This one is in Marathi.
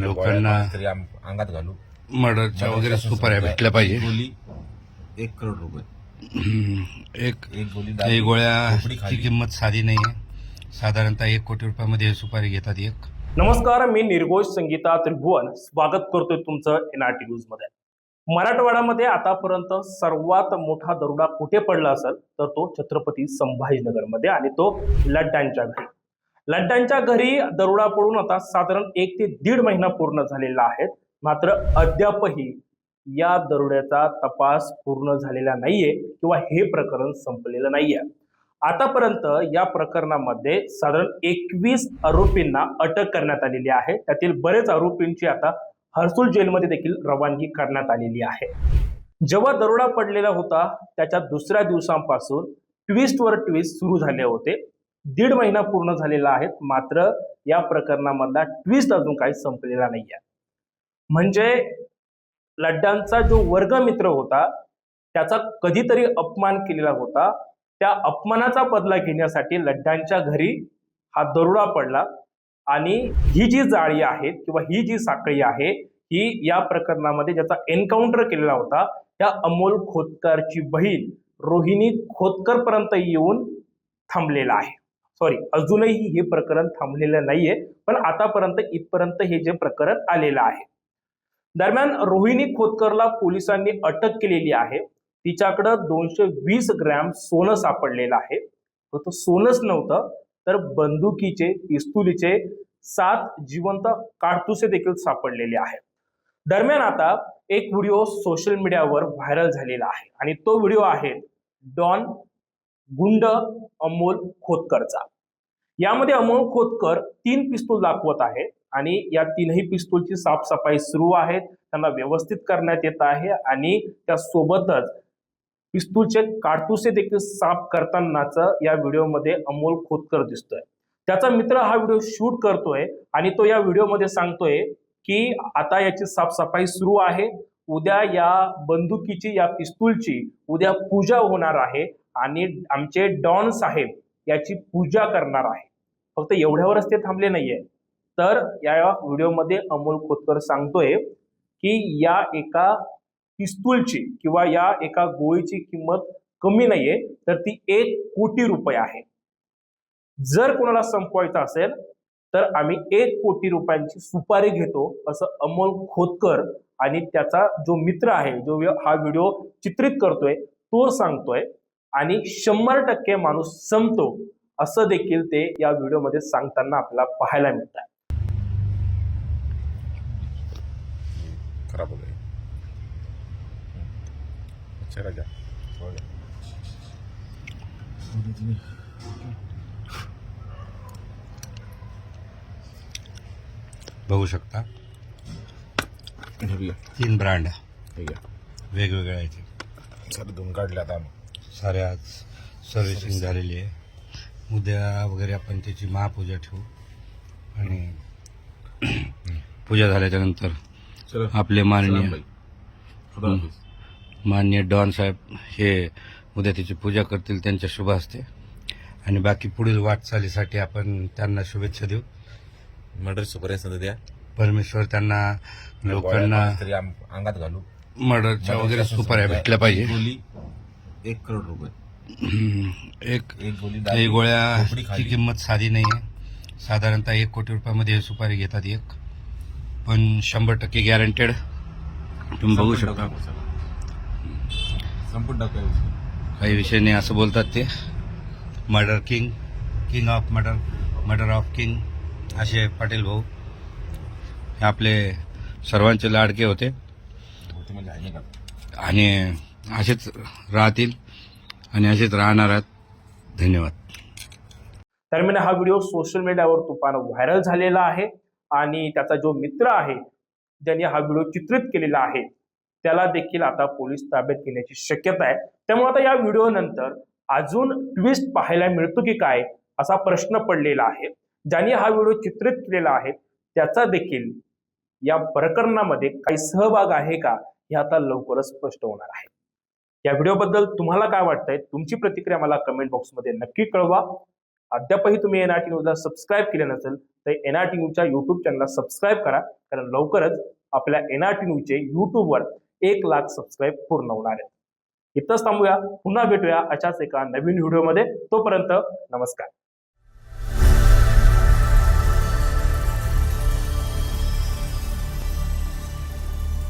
लोकांना तरी आम- अंगात घालू मर्डरच्या वगैरे सुपाऱ्या भेटल्या पाहिजे. गोली एक करोड रुपये. हम्म, एक एक गोली काही दारू, खोपडी गोळ्याची खाली. किंमत साधी नाही आहे साधारणतः एक कोटी रुपयामध्ये हे सुपारी घेतात एक. नमस्कार मी निर्घोष संगीता त्रिभुवन. स्वागत करतोय तुमचं एनआरटी न्यूजमध्ये मराठवाड्यामध्ये आतापर्यंत सर्वात मोठा दरोडा कुठे पडला असेल? तर तो छत्रपती संभाजीनगरमध्ये आणि तो लड्डांच्या घरी. लड्डांच्या घरी दरोडा पडून आता साधारण एक ते दीड महिना पूर्ण झालेला आहे. मात्र अद्यापही या दरोड्याचा तपास पूर्ण झालेला नाहीये किंवा हे प्रकरण संपलेलं नाहीये. आतापर्यंत या प्रकरणामध्ये साधारण एकवीस आरोपींना अटक करण्यात आलेली आहे. त्यातील बरेच आरोपींची आता हर्सुल जेलमध्ये देखील रवानगी करण्यात आलेली आहे. जेव्हा दरोडा पडलेला होता त्याच्या दुसऱ्या दिवसांपासून ट्विस्टवर ट्विस्ट सुरू झाले होते. दीड महिना पूर्ण झालेला आहे मात्र या प्रकरणामधला ट्विस्ट अजून काही संपलेला नाही आहे म्हणजे लड्डांचा जो वर्गमित्र होता त्याचा कधीतरी अपमान केलेला होता. त्या अपमानाचा बदला घेण्यासाठी लड्डांच्या घरी हा दरोडा पडला आणि ही जी जाळी आहे किंवा ही जी साखळी आहे ही या प्रकरणामध्ये ज्याचा एन्काउंटर केलेला होता त्या अमोल खोतकरची बहीण रोहिणी खोतकर पर्यंत येऊन थांबलेला आहे. सॉरी अजूनही हे प्रकरण थांबलेलं नाहीये पण आतापर्यंत इथपर्यंत हे जे प्रकरण आलेलं आहे. दरम्यान रोहिणी खोतकरला पोलिसांनी अटक केलेली आहे. तिच्याकडं दोनशे वीस ग्रॅम सोनं सापडलेलं आहे. फक्त सोनच नव्हतं तर बंदुकीचे पिस्तुलीचे सात जिवंत काडतुसे देखील सापडलेले आहेत दरम्यान आता एक व्हिडिओ सोशल मीडियावर व्हायरल झालेला आहे. आणि तो व्हिडिओ आहे डॉन गुंड अमोल खोतकरचा. यामध्ये अमोल खोतकर तीन पिस्तूल दाखवत आहे आणि या तीनही पिस्तूलची साफसफाई सुरू आहे. त्यांना व्यवस्थित करण्यात येत आहे आणि त्यासोबतच पिस्तूलचे काडतुसे देखील साफ करतानाच या व्हिडिओमध्ये अमोल खोतकर दिसतोय. त्याचा मित्र हा व्हिडिओ शूट करतोय आणि तो या व्हिडिओमध्ये सांगतोय की आता याची साफसफाई सुरू आहे. उद्या या बंदुकीची या पिस्तूलची उद्या पूजा होणार आहे. आणि आमचे डॉन साहेब याची पूजा करणार आहे. फक्त एवढ्यावरच ते थांबले नाहीये. तर या व्हिडिओमध्ये अमोल खोतकर सांगतोय की या एका पिस्तूलची किंवा या एका गोळीची किंमत कमी नाहीये तर ती एक कोटी रुपये आहे. जर कोणाला संपवायचं असेल तर आम्ही एक कोटी रुपयांची सुपारी घेतो असं अमोल खोतकर आणि त्याचा जो मित्र आहे जो हा व्हिडिओ चित्रित करतोय तो सांगतोय. आणि शंभर टक्के माणूस संपतो असं देखील ते या व्हिडिओमध्ये सांगताना आपल्याला पाहायला मिळत आहे खराब हो बघू शकता. हे तीन ब्रँड हे वेगवेगळ्या याचे सर दोन काढले आता आम्ही. सारे आज सर्व्हिसिंग. झालेली आहे. उद्या वगैरे आपण त्याची महापूजा ठेवू. आणि पूजा झाल्याच्यानंतर आपले माननीय. माननीय डॉन साहेब हे उद्या त्याची पूजा करतील त्यांच्या शुभ हस्ते. आणि बाकी पुढील वाटचालीसाठी आपण त्यांना शुभेच्छा देऊ. मर्डर सुपारी द्या परमेश्वर त्यांना लोकांना अंगात घालू. मर्डरच्या वगैरे सुपाऱ्या भेटल्या पाहिजे. एक करोड रुपये. एक एक गोली काही खोपडी गोळ्याची खाली. किंमत साधी नाही आहे साधारणतः एक कोटी रुपयामध्ये हे सुपारी घेतात एक. पण शंभर टक्के गॅरंटेड तुम्ही बघू संपून शकता. टाकू सगळं. संपून टाकू काही विषय नाही असं बोलतात ते. Murder king king of murder murder of king असे पाटील भाऊ. हे आपले सर्वांचे लाडके होते होते म्हणजे आहे का आणि असेच राहतील आणि असेच राहणार आहेत. धन्यवाद. दरम्यान हा व्हिडिओ सोशल मीडियावर तुफान व्हायरल झालेला आहे आणि त्याचा जो मित्र आहे ज्यांनी हा व्हिडिओ चित्रित केलेला आहे त्याला देखील आता पोलीस ताब्यात घेण्याची शक्यता आहे. त्यामुळे आता या व्हिडिओ नंतर अजून ट्विस्ट पाहायला मिळतो की काय असा प्रश्न पडलेला आहे. ज्यांनी हा व्हिडिओ चित्रित केलेला आहे त्याचा देखील या प्रकरणामध्ये काही सहभाग आहे का? हे आता लवकरच स्पष्ट होणार आहे. या व्हिडिओबद्दल तुम्हाला काय वाटतंय? तुमची प्रतिक्रिया मला कमेंट बॉक्समध्ये नक्की कळवा. अद्यापही तुम्ही एनआरटी न्यूजला सबस्क्राईब केले नसेल तर एन न्यूजच्या युट्यूब चॅनलला सबस्क्राईब करा. कारण लवकरच आपल्या एनआरटी न्यूजचे युट्यूबवर एक लाख सबस्क्राईब पूर्ण होणार आहेत. इथंच थांबूया. पुन्हा भेटूया अशाच एका नवीन व्हिडिओमध्ये तोपर्यंत नमस्कार.